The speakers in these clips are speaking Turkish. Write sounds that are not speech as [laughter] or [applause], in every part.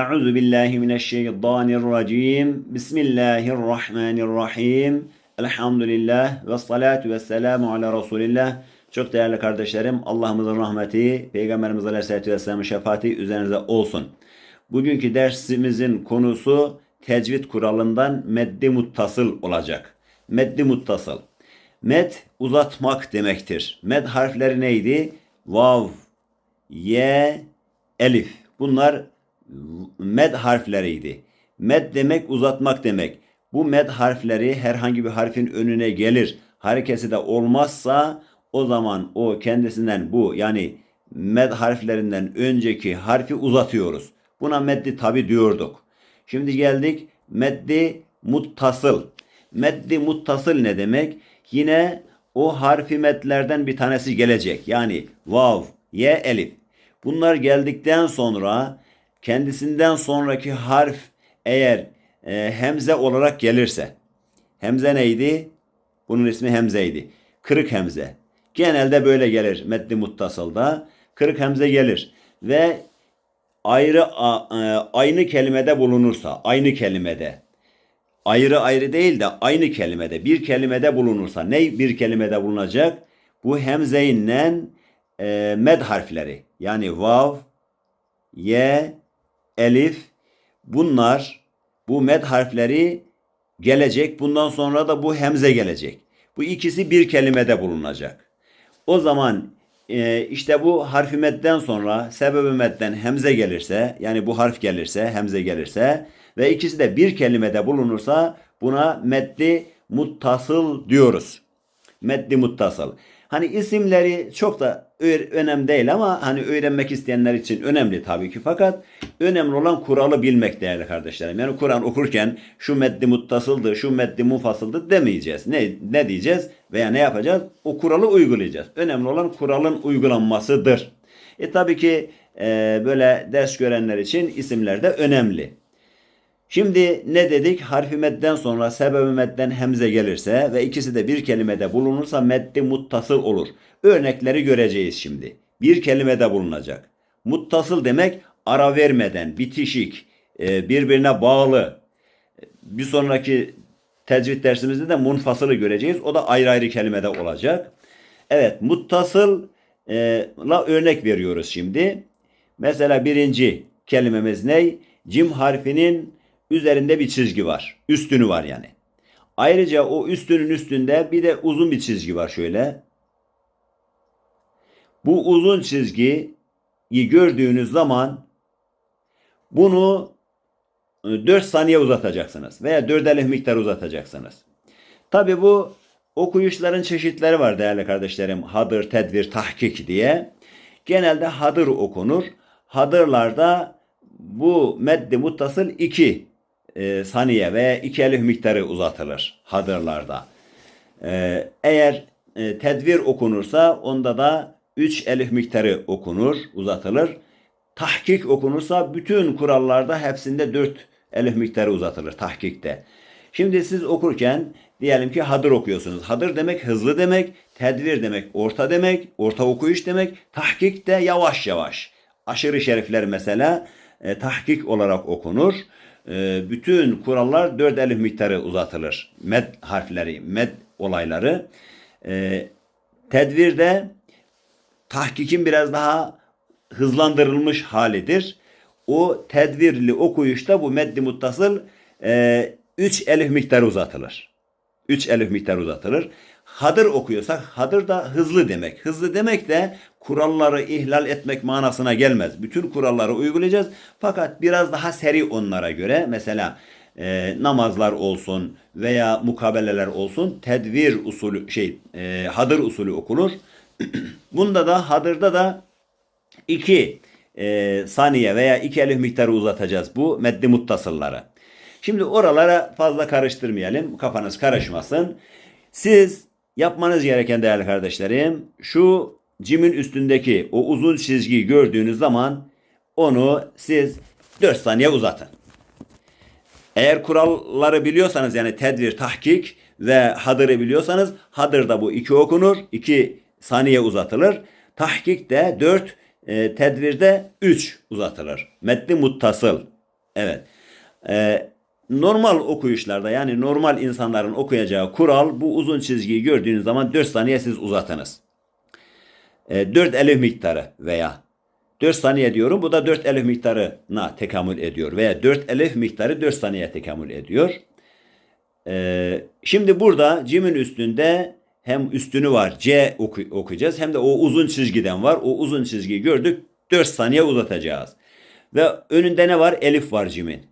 Euzu billahi mineşşeytanirracim. Bismillahirrahmanirrahim. Elhamdülillah ve salatu ve selamu ala Resulillah. Çok değerli kardeşlerim, Allah'ımızın rahmeti, Peygamberimiz Aleyhisselatü Vesselam'ın şefaati üzerinize olsun. Bugünkü dersimizin konusu tecvid kuralından meddi muttasıl olacak. Meddi muttasıl. Med uzatmak demektir. Med harfleri neydi? Vav, ye, elif. Bunlar med harfleriydi. Med demek uzatmak demek. Bu med harfleri herhangi bir harfin önüne gelir. Harekesi de olmazsa o zaman o kendisinden bu yani med harflerinden önceki harfi uzatıyoruz. Buna meddi tabi diyorduk. Şimdi geldik meddi muttasıl. Meddi muttasıl ne demek? Yine o harfi medlerden bir tanesi gelecek. Yani vav, ye, elif. Bunlar geldikten sonra kendisinden sonraki harf eğer e, hemze olarak gelirse. Hemze neydi? Bunun ismi hemzeydi. Kırık hemze. Genelde böyle gelir meddi muttasılda. Kırık hemze gelir. Ve ayrı e, aynı kelimede bulunursa, aynı kelimede ayrı ayrı değil de aynı kelimede bir kelimede bulunursa ne bir kelimede bulunacak? Bu hemzeyle e, med harfleri yani vav, ye, elif bunlar bu med harfleri gelecek. Bundan sonra da bu hemze gelecek. Bu ikisi bir kelimede bulunacak. O zaman e, işte bu harfi medden sonra sebebi medden hemze gelirse yani bu harf gelirse hemze gelirse ve ikisi de bir kelimede bulunursa buna meddi muttasıl diyoruz. Meddi muttasıl. Hani isimleri çok da önemli değil ama hani öğrenmek isteyenler için önemli tabii ki. Fakat önemli olan kuralı bilmek değerli kardeşlerim. Yani Kur'an okurken şu meddi muttasıldı, şu meddi mufasıldı demeyeceğiz. Ne, ne diyeceğiz veya ne yapacağız? O kuralı uygulayacağız. Önemli olan kuralın uygulanmasıdır. E tabii ki e, böyle ders görenler için isimler de önemli. Şimdi ne dedik? Harfi medden sonra sebebi medden hemze gelirse ve ikisi de bir kelimede bulunursa meddi muttasıl olur. Örnekleri göreceğiz şimdi. Bir kelimede bulunacak. Muttasıl demek ara vermeden, bitişik, e, birbirine bağlı. Bir sonraki tecvid dersimizde de munfasılı göreceğiz. O da ayrı ayrı kelimede olacak. Evet, muttasıl la örnek veriyoruz şimdi. Mesela birinci kelimemiz ne? Cim harfinin üzerinde bir çizgi var. Üstünü var yani. Ayrıca o üstünün üstünde bir de uzun bir çizgi var şöyle. Bu uzun çizgiyi gördüğünüz zaman bunu 4 saniye uzatacaksınız veya 4 elif miktar uzatacaksınız. Tabi bu okuyuşların çeşitleri var değerli kardeşlerim. Hadır, tedvir, tahkik diye. Genelde hadır okunur. Hadırlarda bu meddi muttasıl 2 e, saniye veya 2 elif miktarı uzatılır hadırlarda. E, eğer e, tedvir okunursa onda da 3 elif miktarı okunur, uzatılır. Tahkik okunursa bütün kurallarda hepsinde 4 elif miktarı uzatılır tahkikte. Şimdi siz okurken diyelim ki hadır okuyorsunuz. Hadır demek hızlı demek, tedvir demek orta demek, orta okuyuş demek, tahkik de yavaş yavaş. Aşırı şerifler mesela e, tahkik olarak okunur. E, bütün kurallar 4 elif miktarı uzatılır. Med harfleri, med olayları. E, tedvirde tahkikin biraz daha hızlandırılmış halidir. O tedvirli okuyuşta bu meddi muttasıl 3 elif miktarı uzatılır. 3 elif miktarı uzatılır. Hadır okuyorsak hadır da hızlı demek. Hızlı demek de kuralları ihlal etmek manasına gelmez. Bütün kuralları uygulayacağız. Fakat biraz daha seri onlara göre. Mesela e, namazlar olsun veya mukabeleler olsun tedvir usulü şey e, hadır usulü okunur. [clears throat] Bunda da hadırda da 2 e, saniye veya 2 elif miktarı uzatacağız bu meddi muttasılları. Şimdi oralara fazla karıştırmayalım. Kafanız karışmasın. Siz yapmanız gereken değerli kardeşlerim şu cimin üstündeki o uzun çizgiyi gördüğünüz zaman onu siz 4 saniye uzatın. Eğer kuralları biliyorsanız yani tedbir, tahkik ve hadırı biliyorsanız hadırda bu iki okunur, iki saniye uzatılır. Tahkik de 4, e, tedvirde 3 uzatılır. Metni muttasıl. Evet. Ee, normal okuyuşlarda yani normal insanların okuyacağı kural bu uzun çizgiyi gördüğünüz zaman 4 saniye siz uzatınız. Ee, 4 elif miktarı veya 4 saniye diyorum. Bu da 4 elif miktarına tekamül ediyor. Veya 4 elif miktarı 4 saniye tekamül ediyor. Ee, şimdi burada cimin üstünde hem üstünü var C oku- okuyacağız hem de o uzun çizgiden var. O uzun çizgiyi gördük 4 saniye uzatacağız. Ve önünde ne var? Elif var cimin.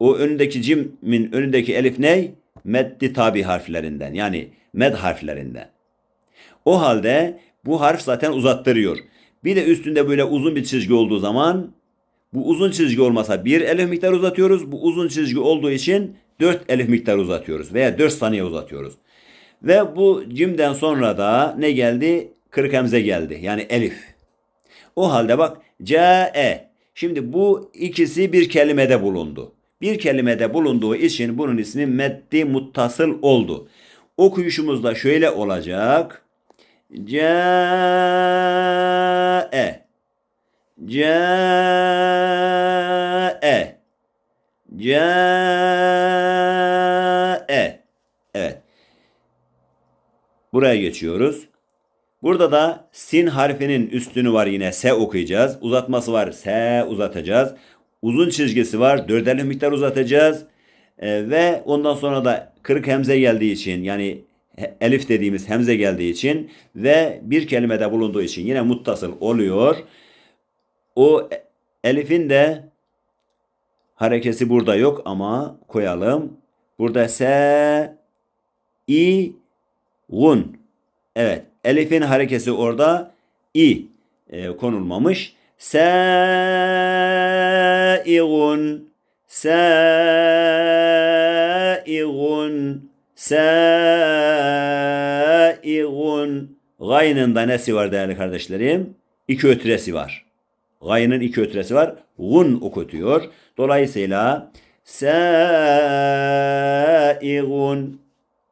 O önündeki cimin önündeki elif ne? Meddi tabi harflerinden yani med harflerinden. O halde bu harf zaten uzattırıyor. Bir de üstünde böyle uzun bir çizgi olduğu zaman bu uzun çizgi olmasa bir elif miktar uzatıyoruz. Bu uzun çizgi olduğu için 4 elif miktar uzatıyoruz veya 4 saniye uzatıyoruz. Ve bu cimden sonra da ne geldi? Kırık hemze geldi. Yani elif. O halde bak ce Şimdi bu ikisi bir kelimede bulundu. Bir kelimede bulunduğu için bunun ismi meddi muttasıl oldu. Okuyuşumuz da şöyle olacak. Câe Câe Câe Evet. Buraya geçiyoruz. Burada da sin harfinin üstünü var yine S okuyacağız. Uzatması var S uzatacağız. Uzun çizgisi var. Dörderli miktar uzatacağız. Ee, ve ondan sonra da kırık hemze geldiği için yani elif dediğimiz hemze geldiği için ve bir kelimede bulunduğu için yine muttasıl oluyor. O e- elifin de harekesi burada yok ama koyalım. Burada S i gun. Evet. Elif'in harekesi orada i e, konulmamış. Saigun Saigun Saigun Gaynın da nesi var değerli kardeşlerim? İki ötresi var. Gaynın iki ötresi var. Gun okutuyor. Dolayısıyla Saigun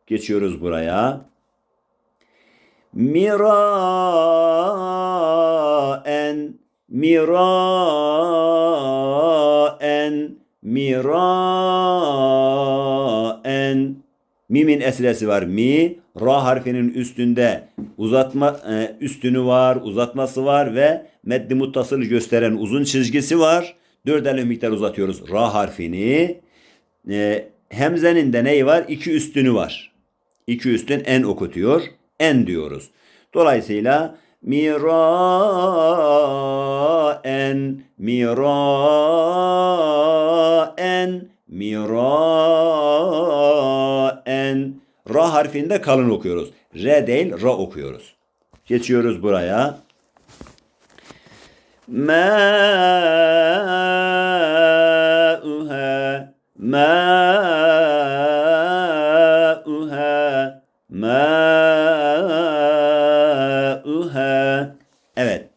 geçiyoruz buraya. Miraen Miraen Miraen Mimin esresi var mi. Ra harfinin üstünde uzatma e, üstünü var, uzatması var ve meddi muttasıl gösteren uzun çizgisi var. Dört elif miktar uzatıyoruz ra harfini. E, hemzenin de neyi var? İki üstünü var. İki üstün en okutuyor. En diyoruz. Dolayısıyla miraen miraen miraen ra harfinde kalın okuyoruz. R değil ra okuyoruz. Geçiyoruz buraya. Mâ'uha Mâ'uha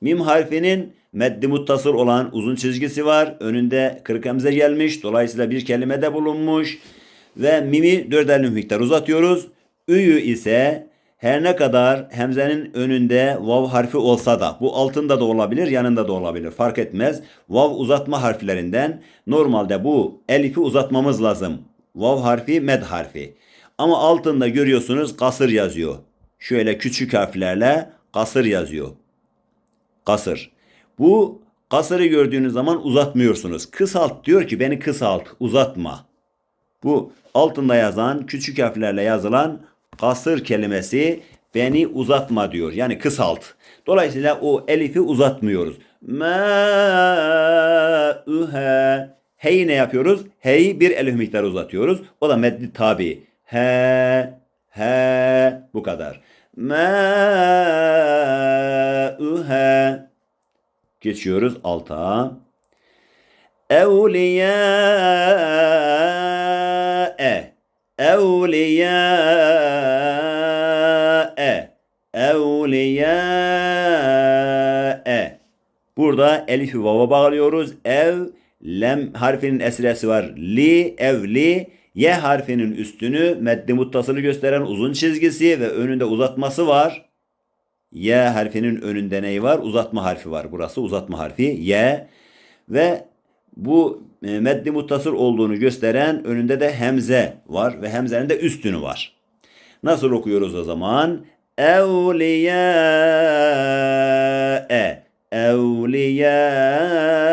Mim harfinin meddi muttasıl olan uzun çizgisi var. Önünde kırık hemze gelmiş. Dolayısıyla bir kelimede bulunmuş. Ve mimi dört miktar uzatıyoruz. Üyü ise her ne kadar hemzenin önünde vav harfi olsa da bu altında da olabilir yanında da olabilir fark etmez. Vav uzatma harflerinden normalde bu elifi uzatmamız lazım. Vav harfi med harfi. Ama altında görüyorsunuz kasır yazıyor. Şöyle küçük harflerle kasır yazıyor. Kasır. Bu kasırı gördüğünüz zaman uzatmıyorsunuz. Kısalt diyor ki beni kısalt uzatma. Bu altında yazan küçük harflerle yazılan kasır kelimesi beni uzatma diyor. Yani kısalt. Dolayısıyla o elifi uzatmıyoruz. Mâ'ühe Hey ne yapıyoruz? Hey bir elif miktarı uzatıyoruz. O da meddi tabi. He, he bu kadar. Mâ'ühe Geçiyoruz alta. Evliyâe Evliyâe Evliyâe Burada elifi vava bağlıyoruz. Ev lem harfinin esresi var. Li evli ye harfinin üstünü meddi muttasılı gösteren uzun çizgisi ve önünde uzatması var. Y harfinin önünde neyi var? Uzatma harfi var. Burası uzatma harfi. Y ve Bu e, meddi muttasıl olduğunu gösteren önünde de hemze var ve hemzenin de üstünü var. Nasıl okuyoruz o zaman? Evliyâe Evliyâe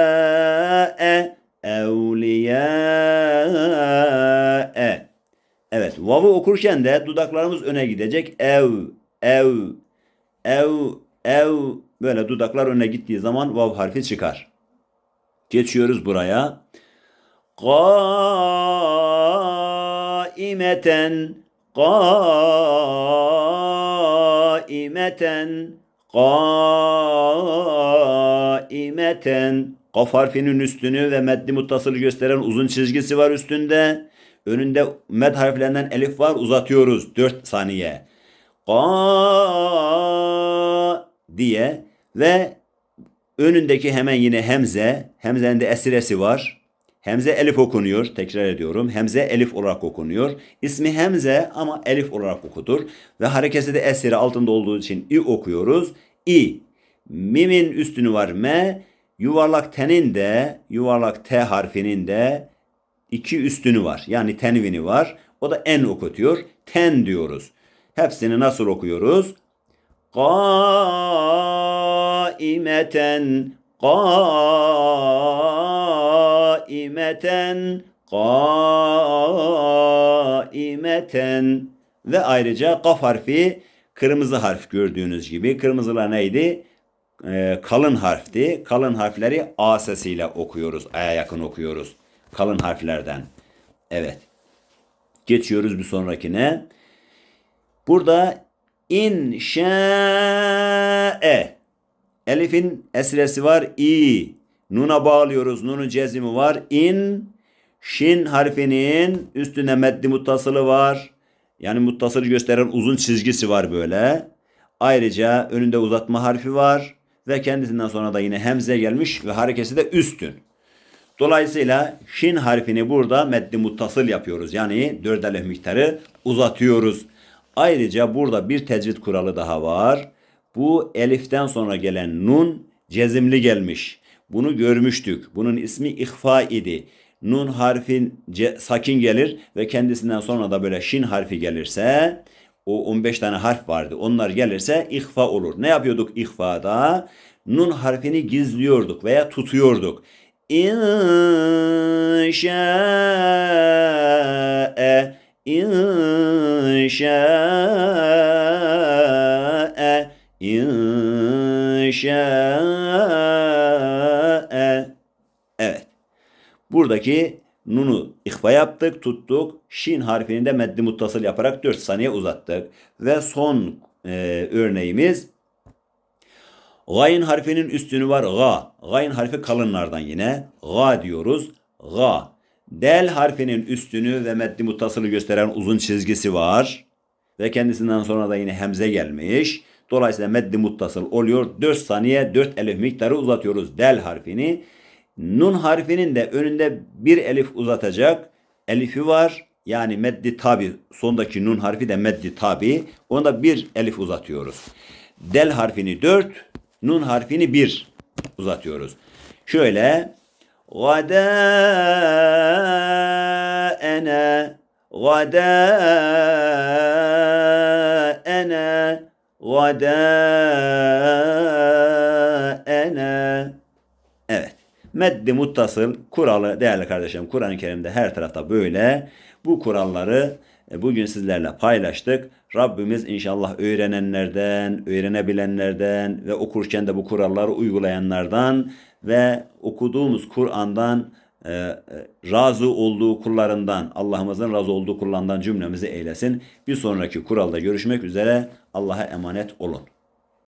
vav'ı okurken de dudaklarımız öne gidecek. Ev, ev, ev, ev. Böyle dudaklar öne gittiği zaman vav harfi çıkar. Geçiyoruz buraya. Qaimeten, qaimeten, qaimeten. Kaf harfinin üstünü ve meddi muttasılı gösteren uzun çizgisi var üstünde. Önünde med harflerinden elif var uzatıyoruz 4 saniye. Qa diye ve önündeki hemen yine hemze. Hemzenin de esiresi var. Hemze elif okunuyor. Tekrar ediyorum. Hemze elif olarak okunuyor. İsmi Hemze ama elif olarak okutur. Ve harekesi de esiri altında olduğu için i okuyoruz. İ. Mimin üstünü var me. Yuvarlak tenin de yuvarlak t harfinin de iki üstünü var. Yani tenvini var. O da en okutuyor. Ten diyoruz. Hepsini nasıl okuyoruz? Qaimeten qaimeten qaimeten ve ayrıca kaf harfi kırmızı harf gördüğünüz gibi. Kırmızılar neydi? Ee, kalın harfti. Kalın harfleri A sesiyle okuyoruz. A'ya yakın okuyoruz. Kalın harflerden. Evet. Geçiyoruz bir sonrakine. Burada inşa'e Elif'in esresi var. i. Nun'a bağlıyoruz. Nun'un cezimi var. İn. Şin harfinin üstüne meddi muttasılı var. Yani muttasılı gösteren uzun çizgisi var böyle. Ayrıca önünde uzatma harfi var. Ve kendisinden sonra da yine hemze gelmiş ve harekesi de üstün. Dolayısıyla şin harfini burada meddi muttasıl yapıyoruz. Yani dört miktarı uzatıyoruz. Ayrıca burada bir tecvid kuralı daha var. Bu eliften sonra gelen nun cezimli gelmiş. Bunu görmüştük. Bunun ismi ihfa idi. Nun harfin sakin gelir ve kendisinden sonra da böyle şin harfi gelirse o 15 tane harf vardı. Onlar gelirse ihfa olur. Ne yapıyorduk ihfada? Nun harfini gizliyorduk veya tutuyorduk. İnşa'e İnşa'e İnşa'e Evet. Buradaki nunu ihfa yaptık, tuttuk. Şin harfini de meddi muttasıl yaparak 4 saniye uzattık. Ve son e, örneğimiz Gayn harfinin üstünü var ga. Gayn harfi kalınlardan yine. Ga diyoruz. Ga. Del harfinin üstünü ve meddi muttasılı gösteren uzun çizgisi var. Ve kendisinden sonra da yine hemze gelmiş. Dolayısıyla meddi muttasıl oluyor. 4 saniye 4 elif miktarı uzatıyoruz del harfini. Nun harfinin de önünde bir elif uzatacak. Elifi var. Yani meddi tabi. Sondaki nun harfi de meddi tabi. Onda bir elif uzatıyoruz. Del harfini 4, Nun harfini bir uzatıyoruz. Şöyle Gadâene Gadâene Gadâene Evet. Meddi muttasıl kuralı değerli kardeşim Kur'an-ı Kerim'de her tarafta böyle. Bu kuralları bugün sizlerle paylaştık. Rabbimiz inşallah öğrenenlerden, öğrenebilenlerden ve okurken de bu kuralları uygulayanlardan ve okuduğumuz Kur'an'dan e, e, razı olduğu kullarından, Allah'ımızın razı olduğu kullarından cümlemizi eylesin. Bir sonraki kuralda görüşmek üzere. Allah'a emanet olun.